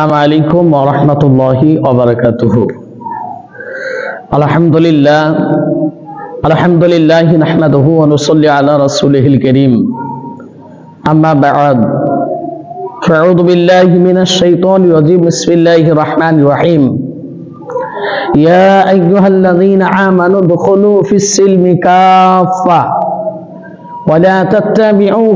السلام عليكم ورحمة الله وبركاته الحمد لله الحمد لله نحمده ونصلي على رسوله الكريم أما بعد فأعوذ بالله من الشيطان الرجيم بسم الله الرحمن الرحيم يا أيها الذين آمنوا ادخلوا في السلم كافة ولا تتبعوا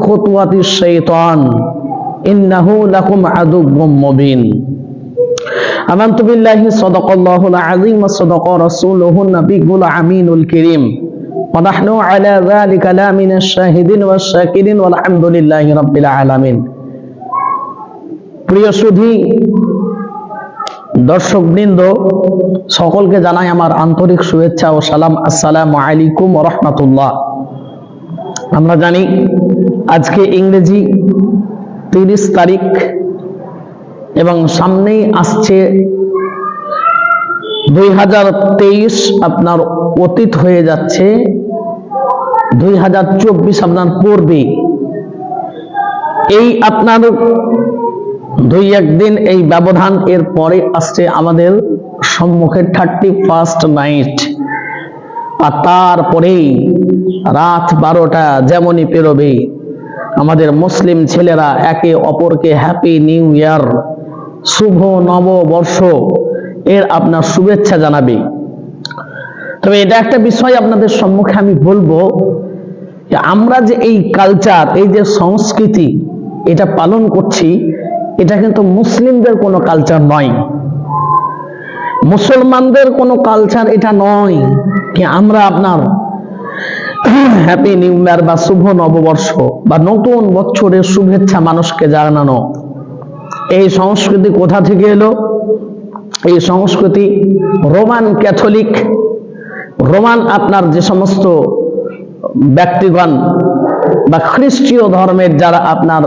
দর্শকবৃন্দ, সকলকে জানাই আমার আন্তরিক শুভেচ্ছা ও সালাম। আসসালাম আলাইকুম ওয়া আমরা জানি আজকে ইংরেজি তিরিশ তারিখ এবং সামনেই আসছে দুই হাজার তেইশ আপনার অতীত হয়ে যাচ্ছে। দুই হাজার চব্বিশ আপনার পূর্বে। এই আপনার দুই একদিন এই ব্যবধান এর পরে আসছে আমাদের সম্মুখে থার্টি ফার্স্ট নাইট আর তারপরেই রাত বারোটা যেমনই পেরোবে আমাদের মুসলিম ছেলেরা একে অপরকে হ্যাপি নিউ ইয়ার শুভ নববর্ষ। এর আপনার শুভেচ্ছা জানাবে। তবে এটা একটা বিষয় আপনাদের সম্মুখে আমি বলব যে আমরা যে এই কালচার এই যে সংস্কৃতি, এটা পালন করছি, এটা কিন্তু মুসলিমদের কোনো কালচার নয়। মুসলমানদের কোনো কালচার এটা নয় কি আমরা আপনার হ্যাপি নিউ ইয়ার বা শুভ নববর্ষ বা নতুন বছরের শুভেচ্ছা মানুষকে জানানো। এই সংস্কৃতি কোথা থেকে এলো? এই সংস্কৃতি রোমান ক্যাথলিক, রোমান আপনার যে সমস্ত ব্যক্তিগণ বা খ্রিস্টীয় ধর্মের যারা আপনার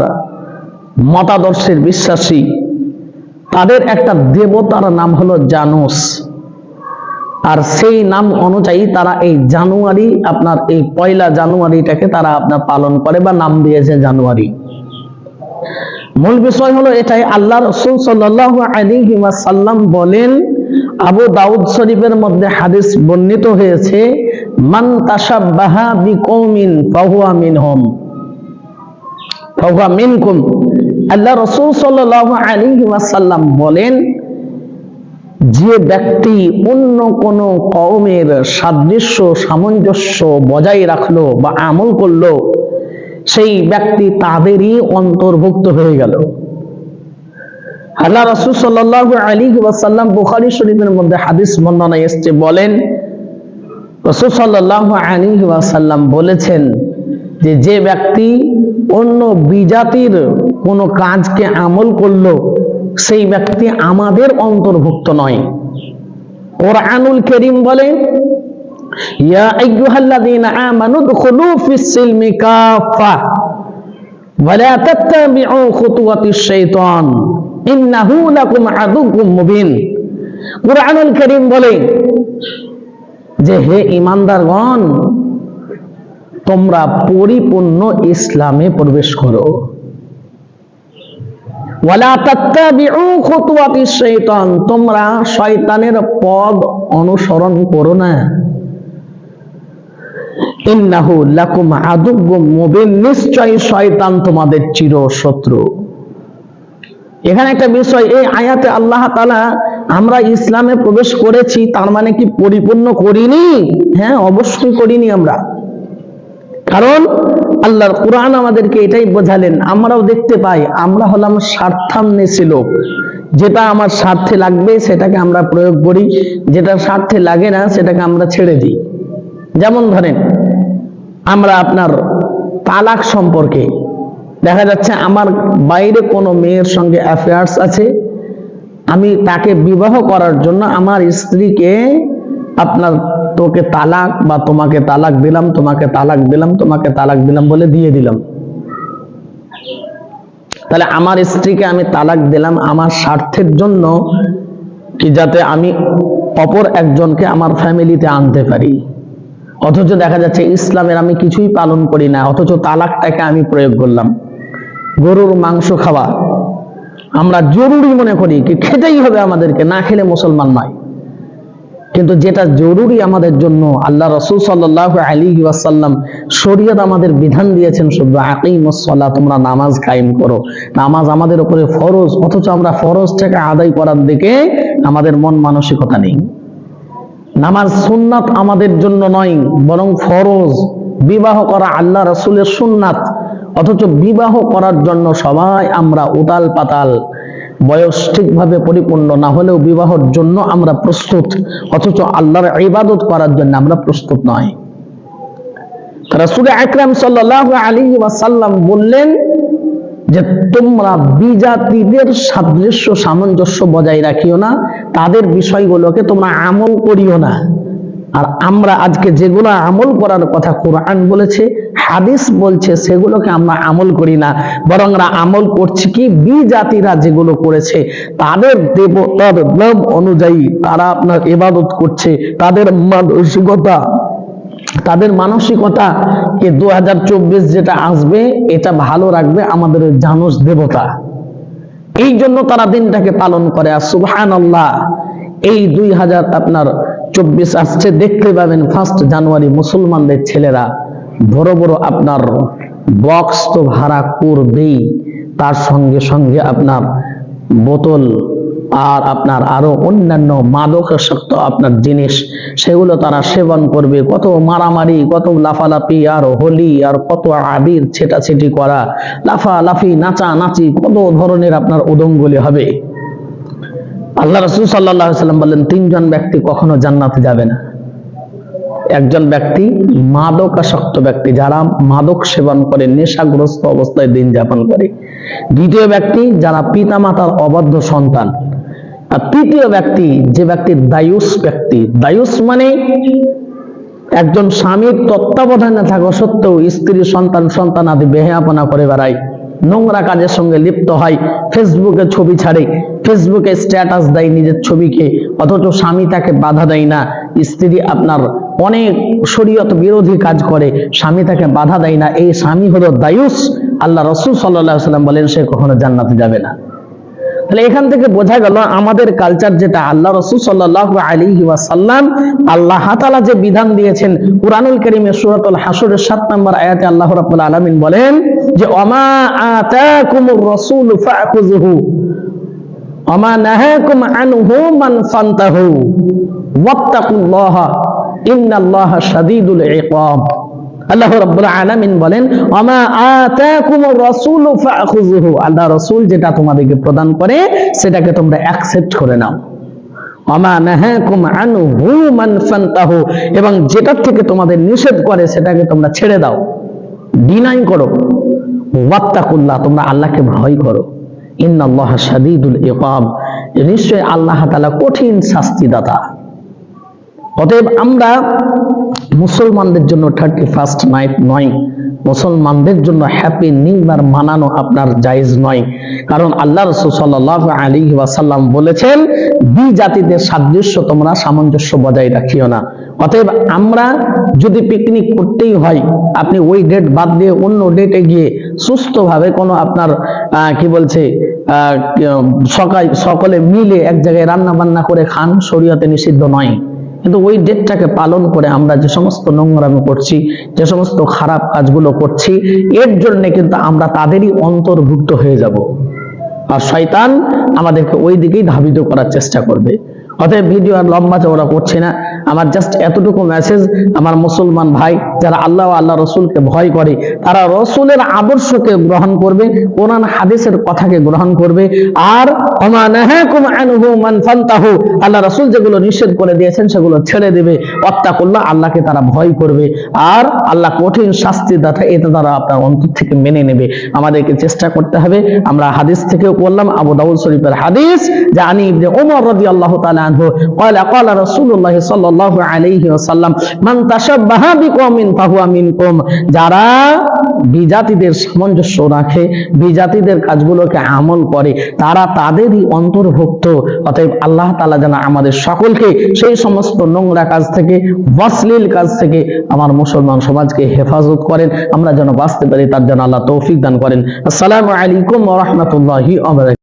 মতাদর্শের বিশ্বাসী, তাদের একটা দেবতার নাম হলো জানুস। আর সেই নাম অনুযায়ী তারা এই জানুয়ারি, আপনার এই পয়লা জানুয়ারিটাকে তারা আপনার পালন করে বা নাম দিয়েছে জানুয়ারি। মূল বিষয় হলো এটাই, আল্লাহ রসুল সাল্লাম বলেন, আবু দাউদ শরীফের মধ্যে হাদিস বর্ণিত হয়েছে, মান মিনকুম। আল্লাহ রসুল সাল্লাল্লাহু আলাইহি ওয়াসাল্লাম বলেন যে ব্যক্তি অন্য কোন কওমের সাদৃশ্য, সামঞ্জস্য বজায় রাখল বা আমল করল, সেই ব্যক্তি তাদেরই অন্তর্ভুক্ত হয়ে গেল। আল্লাহ রসুল সাল্লাল্লাহু আলাইহি ওয়াসাল্লাম বুখারী শরীফের মধ্যে হাদিস বর্ণনায় এসেছে, বলেন, রসুল সাল্লাল্লাহু আলাইহি ওয়াসাল্লাম বলেছেন যে যে ব্যক্তি অন্য বিজাতির কোনো কাজকে আমল করল সেই ব্যক্তি আমাদের অন্তর্ভুক্ত নয়। কোরআনুল করিম বলে যে হে ঈমানদারগণ, তোমরা পরিপূর্ণ ইসলামে প্রবেশ করো ওয়ালা তাত্তাবিউ খুতুওয়াতিশ শাইতান তোমরা শয়তানের পদ অনুসরণ করো না। নিশ্চয় শয়তান তোমাদের চির শত্রু এখানে একটা বিষয়, এই আয়াতে আল্লাহ তাআলা, আমরা ইসলামে প্রবেশ করেছি, তার মানে কি পরিপূর্ণ করিনি? হ্যাঁ অবশ্যই করিনি আমরা। কারণ আল্লাহর কোরআন আমাদেরকে এটাই বোঝালেন, আমরাও দেখতে পাই, আমরা হলাম স্বার্থান্বেষী লোক। যেটা আমার স্বার্থে লাগবে সেটাকে আমরা প্রয়োগ করি, যেটা স্বার্থে লাগে না সেটাকে আমরা ছেড়ে দিই। যেমন ধরেন, আমরা আপনার তালাক সম্পর্কে, দেখা যাচ্ছে আমার বাইরে কোনো মেয়ের সঙ্গে অ্যাফেয়ার্স আছে, আমি তাকে বিবাহ করার জন্য আমার স্ত্রীকে আপনার তোকে তালাক বা তোমাকে তালাক দিলাম, তোমাকে তালাক দিলাম, তোমাকে তালাক দিলাম বলে দিয়ে দিলাম। তাহলে আমার স্ত্রীকে আমি তালাক দিলাম আমার স্বার্থের জন্য কি যাতে আমি অপর একজনকে আমার ফ্যামিলিতে আনতে পারি? অথচ দেখা যাচ্ছে ইসলামের আমি কিছুই পালন করি না, অথচ তালাকটাকে আমি প্রয়োগ করলাম। গরুর মাংস খাওয়া। আমরা জরুরি মনে করি কি খেতেই হবে আমাদেরকে, না খেলে মুসলমান নয়। কিন্তু যেটা জরুরি আমাদের জন্য, আল্লাহ রসুল সাল্লাহ আলী ওয়াসাল্লাম শরীয়ত আমাদের বিধান দিয়েছেন শুধু আকিমসল্লাহ তোমরা নামাজ কায়েম করো। নামাজ আমাদের উপরে ফরজ, অথচ আমরা ফরজ থেকে আদায় করার দিকে আমাদের মন মানসিকতা নেই। নামাজ সুন্নাত আমাদের জন্য নয়, বরং ফরজ। বিবাহ করা আল্লাহ রসুলের সুন্নাত, অথচ বিবাহ করার জন্য সবাই আমরা উতাল পাতাল বয়স ঠিকভাবে পরিপূর্ণ না হলেও বিবাহের জন্য আমরা প্রস্তুত। অথচ আল্লাহর ইবাদত করার জন্য আমরা প্রস্তুত নয়। রাসূল আকরাম সাল্লাল্লাহু আলাইহি ওয়াসাল্লাম বললেন যে, তোমরা বিজাতিদের সাদৃশ্য সামঞ্জস্য বজায় রাখিও না। তাদের বিষয়গুলোকে তোমরা আমল করিও না। আর আমরা আজকে যেগুলো আমল করার কথা কোরআন বলেছে, হাদিস বলছে, সেগুলোকে আমরা আমল করি না। বরং আমল করছি কি? বিজাতিরা যেগুলো করেছে, তাদের দেবতার নাম অনুযায়ী তারা আপনার ইবাদত করছে। তাদের মানসিকতা তাদের মানসিকতা কে দু হাজার চব্বিশ যেটা আসবে, এটা ভালো রাখবে আমাদের জানস দেবতা। এই জন্য তারা দিনটাকে পালন করে। আর সুবহান আল্লাহ এই দুই হাজার আপনার চব্বিশ আসছে, দেখতে পাবেন ফার্স্ট জানুয়ারি মুসলমানদের ছেলেরা বড় বড় আপনার বক্স তো ভাড়া করবেই। তার সঙ্গে সঙ্গে আপনার বোতল আর আপনার আরও অন্যান্য মাদকাসক্ত আপনার জিনিস, সেগুলো তারা সেবন করবে। কত মারামারি, কত লাফালাফি, আর হোলি, আর কত আবির ছেটাছেটি করা। লাফালাফি নাচা নাচি কত ধরনের আপনার উদঙ্গলি হবে। আল্লাহ রসুল সাল্লাহ সাল্লাম বললেন, তিনজন ব্যক্তি কখনো জান্নাতে যাবে না। একজন ব্যক্তি মাদকাসক্ত ব্যক্তি, যারা মাদক সেবন করে, নেশাগ্রস্ত অবস্থায় দিন যাপন করে। দ্বিতীয় ব্যক্তি, যারা পিতামাতার অবাধ্য সন্তান। আর তৃতীয় ব্যক্তি, যে ব্যক্তি দায়ুস ব্যক্তি। দায়ুস মানে একজন স্বামীর তত্ত্বাবধানে থাকা সত্ত্বেও স্ত্রী, সন্তান সন্তান আদি বেহাপনা করে বেড়ায়। নোংরা কাজের সঙ্গে লিপ্ত হয়। ফেসবুকে ছবি ছাড়ে। ফেসবুকে স্ট্যাটাস দেয় নিজের ছবিকে, অথচ স্বামী তাকে বাধা দেয় না। স্ত্রী আপনার অনেক শরীয়ত বিরোধী কাজ করে, স্বামী তাকে বাধা দেয় না। এই স্বামী হলো দায়ুস। আল্লাহ রসুল সাল্লাহ সাল্লাম বলেন, সে কখনো জান্নাতে যাবে না। তাহলে এখান থেকে বোঝা গেল আমাদের কালচার যেটা, আল্লাহ রসুল সাল্লাহ আলী ওয়াসাল্লাম আল্লাহ তালা যে বিধান দিয়েছেন, কুরআনুল করিমের সুরাতুল হাসুরের সাত নম্বর আয়াতে আল্লাহ রাব্বুল আলামিন বলেন যে অমা আতাকুমুর রাসূল ফাখুযুহু অমা নাহাকুম আনহু মান ফান্তাহু, ওয়াত্তাকুল্লাহা, ইন্নাল্লাহা শাদীদুল ইকাব। আল্লাহ রাব্বুল আলামিন বলেন আমা আতাকুমুর রাসূল ফাখুযুহু। আল্লাহ রাসূল যেটা তোমাদেরকে প্রদান করে, সেটাকে তোমরা অ্যাকসেপ্ট করে নাও। আমা নাহাকুম আনহু মান ফান্তাহু। এবং যেটা থেকে তোমাদের নিষেধ করে, সেটাকে তোমরা ছেড়ে দাও। ডিনাই করো। ওয়াত্তাকুল্লাহ, তোমরা আল্লাহকে ভয় করো। ইন্নাল্লাহা শাদীদুল ইকাব নিশ্চয় আল্লাহ তাআলা কঠিন শাস্তিদাতা। অতএব আমরা মুসলমানদের জন্য থার্টি ফার্স্ট নাইট নয়, মুসলমানদের জন্য হ্যাপি নিউ ইয়ার মানানো আপনার জায়েজ নয়। কারণ আল্লাহ রসুল আলী ওয়াসাল্লাম বলেছেন বি জাতিদের সাদৃশ্য তোমরা সামঞ্জস্য বজায় রাখিও না। অতএব আমরা যদি পিকনিক করতেই হয়, আপনি ওই ডেট বাদ দিয়ে অন্য ডেটে গিয়ে সুস্থভাবে কোনো আপনার কি বলছে সকাল, সকলে মিলে এক জায়গায় রান্না বান্না করে খান, শরীয়তে নিষিদ্ধ নয়। কিন্তু ওই ডেটটাকে পালন করে আমরা যে সমস্ত নোংরামি করছি, যে সমস্ত খারাপ কাজগুলো করছি, এর জন্য কিন্তু আমরা তাদেরই অন্তর্ভুক্ত হয়ে যাব। আর শয়তান আমাদেরকে ওই দিকেই ধাবিত করার চেষ্টা করবে। অতএব ভিডিও আর লম্বা চওড়া করছি না। আমার জাস্ট এতটুকু মেসেজ আমার মুসলমান ভাই যারা আল্লাহ আল্লাহ রসুলকে ভয় করে, তারা রসুলের আদর্শকে গ্রহণ করবে, কোরআন হাদিসের কথাকে গ্রহণ করবে। আর আল্লাহ রসুল যেগুলো নিষেধ করে দিয়েছেন সেগুলো ছেড়ে দেবে। অত্যাকুল্লাহ আল্লাহকে তারা ভয় করবে। আর আল্লাহ কঠিন শাস্তি দাতা, এটা তারা আপনার অন্তর থেকে মেনে নেবে। আমাদেরকে চেষ্টা করতে হবে। আমরা হাদিস থেকেও করলাম আবু দাউল শরীফের হাদিস, যে আনি ইবনে ওমর আল্লাহ তালা আনহু, কয়লা কয়লা রসুল্লাহ সাল্লাল্লাহু যারা বিজাতিদের সামঞ্জস্য রাখে, বিজাতিদের কাজগুলোকে আমল করে, তারা তাদেরই অন্তর্ভুক্ত। অতএব আল্লাহ তালা যেন আমাদের সকলকে সেই সমস্ত নোংরা কাজ থেকে বসলিল কাজ থেকে আমার মুসলমান সমাজকে হেফাজত করেন। আমরা যেন বাঁচতে পারি, তার জন্য আল্লাহ তৌফিক দান করেন। আসসালামু আলাইকুম ওয়া